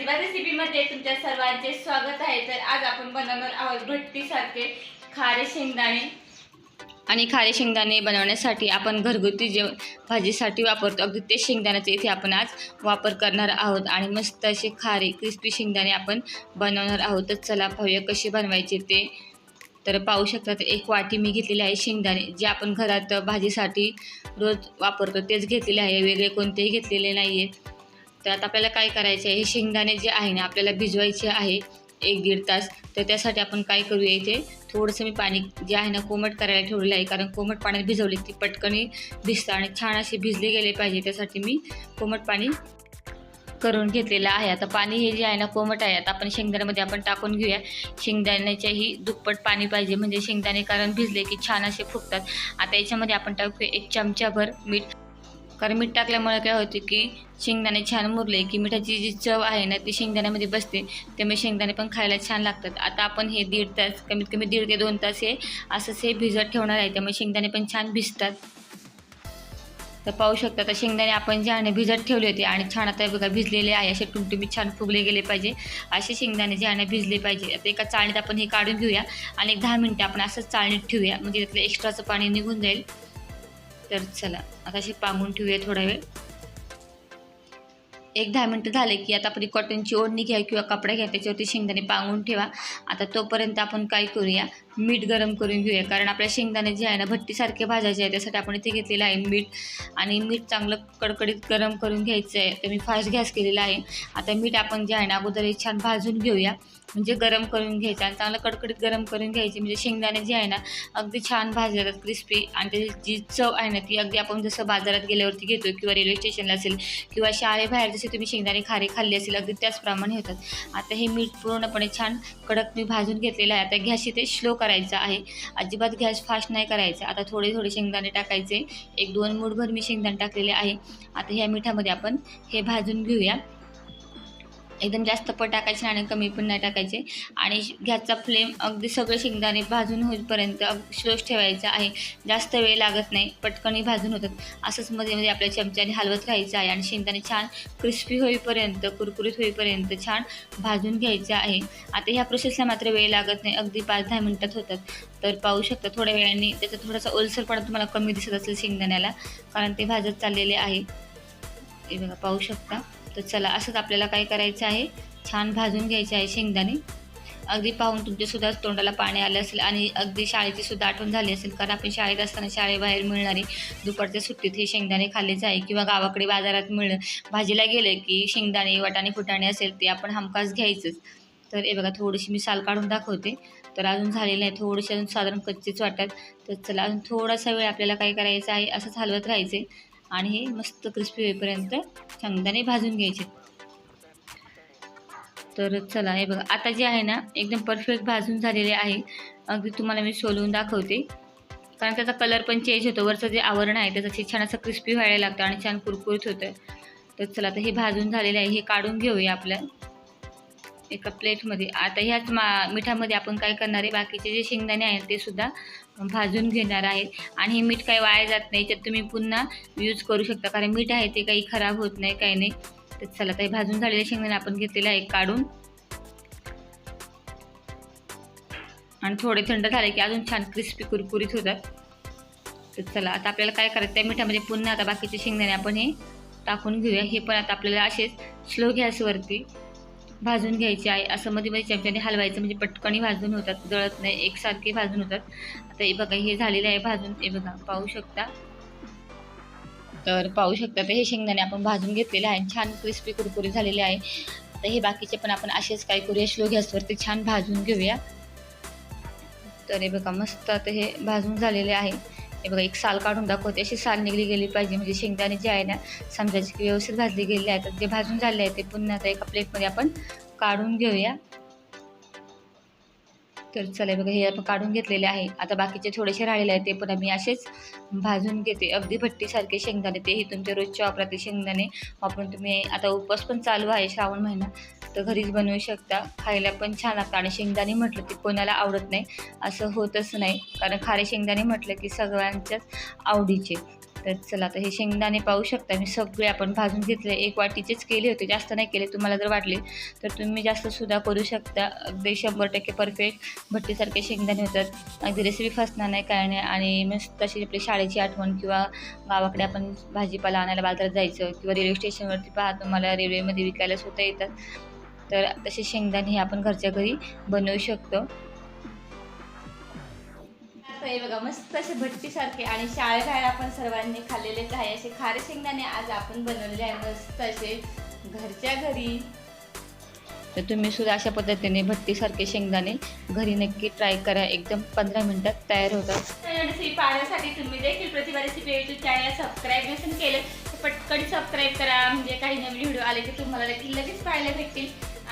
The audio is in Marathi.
प्रतिभा रेसिपीमध्ये तुमच्या सर्वांचे स्वागत आहे. तर आज आपण बनवणार आहोत भट्टीसारखे खारे शेंगदाणे. आणि खारे शेंगदाणे बनवण्यासाठी आपण घरगुती जे भाजीसाठी वापरतो अगदी ते शेंगदाण्याचे इथे आपण आज वापर करणार आहोत. आणि मस्त असे खारे क्रिस्पी शेंगदाणे आपण बनवणार आहोत. तर चला पाहूया कसे बनवायचे ते. तर पाहू शकतात एक वाटी मी घेतलेली आहे शेंगदाणे. जे आपण घरात भाजीसाठी रोज वापरतो तेच घेतलेले आहे. वेगळे कोणतेही घेतलेले नाही आहेत तर आता आपल्याला काय करायचे आहे? हे शेंगदाणे जे आहे ना आपल्याला भिजवायचे आहे एक दीड तास. तर त्यासाठी आपण काय करूया इथे? थोडंसं मी पाणी जे आहे ना कोमट करायला ठेवलेलं आहे. कारण कोमट पाण्यात भिजवले की पटकनी भिजतं आणि छान असे भिजले गेले पाहिजे. त्यासाठी मी कोमट पाणी करून घेतलेलं आहे. आता पाणी हे जे आहे ना कोमट आहे. आता आपण शेंगदाण्यामध्ये आपण टाकून घेऊया. शेंगदाण्याच्याही दुप्पट पाणी पाहिजे. म्हणजे शेंगदाणे कारण भिजले की छान असे फुगतात. आता याच्यामध्ये आपण टाकूया एक चमचाभर मीठ. कारण मीठ टाकल्यामुळे काय होते की शेंगदाणे छान मुरले की मिठाची जी चव आहे ना ती शेंगदाण्यामध्ये बसते. त्यामुळे शेंगदाणे पण खायला छान लागतात. आता आपण हे दीड तास कमीत कमी दीड ते दोन तास हे असंच हे भिजत ठेवणार आहे. त्यामुळे शेंगदाणे पण छान भिजतात. तर पाहू शकता तर शेंगदाणे आपण जे आहे भिजत ठेवले होते आणि छान आता बघा भिजलेले आहे. असे टुमटुमी छान फुगले गेले पाहिजे. असे शेंगदाणे जे आहे भिजले पाहिजे. आता एका चाळणीत आपण हे काढून घेऊया आणि एक दहा मिनटं आपण असंच चाळणीत ठेवूया. म्हणजे त्यातलं एक्स्ट्राचं पाणी निघून जाईल. तर चला आता असे पांगून ठेवूया थोडा वेळ. एक दहा मिनटं झाले की आता आपण कॉटनची ओढणी घ्या किंवा कपडा घ्या त्याच्यावरती शेंगदाणे पांगून ठेवा. आता तोपर्यंत आपण काय करूया? मीठ गरम करून घेऊया. कारण आपल्या शेंगदाणे जे आहे ना भट्टीसारखे भाजायचे आहे त्यासाठी आपण इथे घेतलेलं आहे मीठ. आणि मीठ चांगलं कडकडीत गरम करून घ्यायचं आहे. तर मी फास्ट गॅस केलेला आहे. आता मीठ आपण जे आहे ना अगोदर हे छान भाजून घेऊया. म्हणजे गरम करून घ्यायचं आणि चांगलं कडकडीत गरम करून घ्यायचे. म्हणजे शेंगदाणे जे आहे ना अगदी छान भाजले जातात क्रिस्पी आणि त्याची जी चव आहे ना ती अगदी आपण जसं बाजारात गेल्यावरती घेतो किंवा रेल्वे स्टेशनला असेल किंवा शाळेबाहेर जसे तुम्ही शेंगदाणे खारे खाल्ले असेल अगदी त्याचप्रमाणे होतात. आता हे मीठ पूर्णपणे छान कडक मी भाजून घेतलेलं आहे. आता गॅस इथे स्लो करायचा आहे. अजिबात गॅस फास्ट नाही करायचा. आता थोडे थोडे शेंगदाणे टाकायचे. एक दोन मूठभर मी शेंगदाणे टाकलेले आहे. आता ह्या मिठामध्ये आपण हे भाजून घेऊया. एकदम जास्त पण टाकायचे आणि कमी पण नाही टाकायचे. आणि गॅसचा फ्लेम अगदी सगळे शेंगदाणे भाजून होईपर्यंत स्लोच ठेवायचा आहे. जास्त वेळ लागत नाही पटकनही भाजून होतात. असंच मध्ये मध्ये आपल्या चमच्याने हलवत राहायचं आहे आणि शेंगदाणे छान क्रिस्पी होईपर्यंत कुरकुरीत होईपर्यंत छान भाजून घ्यायचं आहे. आता ह्या प्रोसेसला मात्र वेळ लागत नाही अगदी पाच दहा मिनटात होतात. तर पाहू शकता थोड्या वेळाने त्याचा थोडासा ओलसरपणा तुम्हाला कमी दिसत असेल शेंगदाण्याला कारण ते भाजत चाललेले आहे. हे बघा पाहू शकता. तर चला असंच आपल्याला काय करायचं आहे? छान भाजून घ्यायचे आहे शेंगदाणे. अगदी पाहून तुमच्यासुद्धा तोंडाला पाणी आलं असेल आणि अगदी शाळेची सुद्धा आठवण झाली असेल कारण आपण शाळेत असताना शाळेबाहेर मिळणारे दुपारच्या सुट्टीत हे शेंगदाणे खाल्लेच आहे किंवा गावाकडे बाजारात मिळणं. भाजीला गेलं की शेंगदाणे वाटाणे फुटाणे असेल ते आपण हमखास घ्यायचंच. तर हे बघा थोडीशी मी साल काढून दाखवते. तर अजून झालेलं आहे थोडेसे अजून साधारण कच्चेच वाटतात. तर चला अजून थोडासा वेळ आपल्याला काय करायचं आहे असंच हलवत राहायचे आणि हे मस्त क्रिस्पी होईपर्यंत शेंगदाणे भाजून घ्यायचे. तर चला हे बघा. आता जे आहे ना एकदम परफेक्ट भाजून झालेले आहे. अगदी तुम्हाला मी सोलवून दाखवते. कारण त्याचा कलर पण चेंज होतो. वरचं जे आवरण आहे त्याचं छान असं क्रिस्पी व्हायला लागतं आणि छान कुरकुरीत होतं. तर चला आता हे भाजून झालेलं आहे. हे काढून घेऊया आपल्या एका प्लेटमध्ये. आता ह्याच मा मिठामध्ये आपण काय करणार आहे बाकीचे जे शेंगदाणे आहेत ते सुद्धा भाजून घेणार आहेत आणि हे मीठ काही वाया जात नाही त्यात तुम्ही पुन्हा यूज करू शकता. कारण मीठ आहे ते काही खराब होत नाही काही नाही. तर चला ते भाजून झालेले शेंगदाणे आपण घेतलेले आहे काढून. आणि थोडे थंड झाले की अजून छान क्रिस्पी कुरकुरीत होतात. तर चला आता आपल्याला काय करायचं त्या मिठामध्ये पुन्हा आता बाकीचे शेंगदाणे आपण हे टाकून घेऊया. हे पण आता आपल्याला असेच स्लो गॅसवरती भाजून घ्यायची आहे असं मध्ये मध्ये चमच्याने हलवायचं म्हणजे पटकनी भाजून होतात जळत नाही एकसारखे भाजून होतात. आता हे बघा हे झालेलं आहे भाजून हे बघा पाहू शकता. तर पाहू शकता तर हे शेंगदाणे आपण भाजून घेतलेले आहे छान क्रिस्पी कुरकुरी झालेले आहे. तर हे बाकीचे पण आपण असेच काय करूया स्लो गॅसवरती छान भाजून घेऊया. तर हे बघा मस्त आता हे भाजून झालेले आहे. हे बघा एक साल काढून दाखवते. अशी साल निघली गेली पाहिजे. म्हणजे शेंगदाणे जे आहे ना समजायचे की व्यवस्थित भाजले गेले आहेत. तर जे भाजून झाले आहे ते पुन्हा आता एका प्लेटमध्ये आपण काढून घेऊया. तर चला बघा हे आपण काढून घेतलेले आहे. आता बाकीचे थोडेसे राहिलेले आहेत ते पण आम्ही असेच भाजून घेते. अगदी भट्टीसारखे शेंगदाणे. तेही तुमच्या रोजच्या वापरातील शेंगदाणे वापरून तुम्ही आता उपवास पण चालू आहे श्रावण महिना. तर घरीच बनवू शकता. खायला पण छान लागतं आणि शेंगदाणे म्हटलं की कोणाला आवडत नाही असं होतच नाही. कारण खारे शेंगदाणे म्हटलं की सगळ्यांच्याच आवडीचे. तर चला आता हे शेंगदाणे पाहू शकता. मी सगळे आपण भाजून घेतले. एक वाटीचेच केले होते. जास्त नाही केले. तुम्हाला जर वाटले तर तुम्ही जास्त सुद्धा करू शकता. अगदी शंभर टक्के परफेक्ट भट्टीसारखे शेंगदाणे होतात. अगदी रेसिपी फसणार नाही काय नाही. आणि मस्त तशी आपली शाळेची आठवण किंवा गावाकडे आपण भाजीपाला आणायला बाजारात जायचं किंवा रेल्वे स्टेशनवरती पाहतो तुम्हाला रेल्वेमध्ये विकायला सुद्धा येतात. तर तसे शेंगदाणे हे आपण घरच्या घरी बनवू शकतो. हे बघा मस्त असे भट्टीसारखे आणि शाळेबाहेर आपण सर्वांनी खाल्लेलेच आहे असे खारे शेंगदाणे आज आपण बनवलेले आहे मस्त असे घरच्या घरी. तर तुम्ही सुद्धा अशा पद्धतीने भट्टीसारखे शेंगदाणे घरी नक्की ट्राय करा. एकदम पंधरा मिनिटात तयार होतात. रेसिपी पाहण्यासाठी तुम्ही देखील Pratibha recipe YouTube channel subscribe नसेल केलं तर पटकन सबस्क्राईब करा. म्हणजे काही नवीन व्हिडिओ आले की तुम्हाला देखील लगेच पाहायला भेटतील.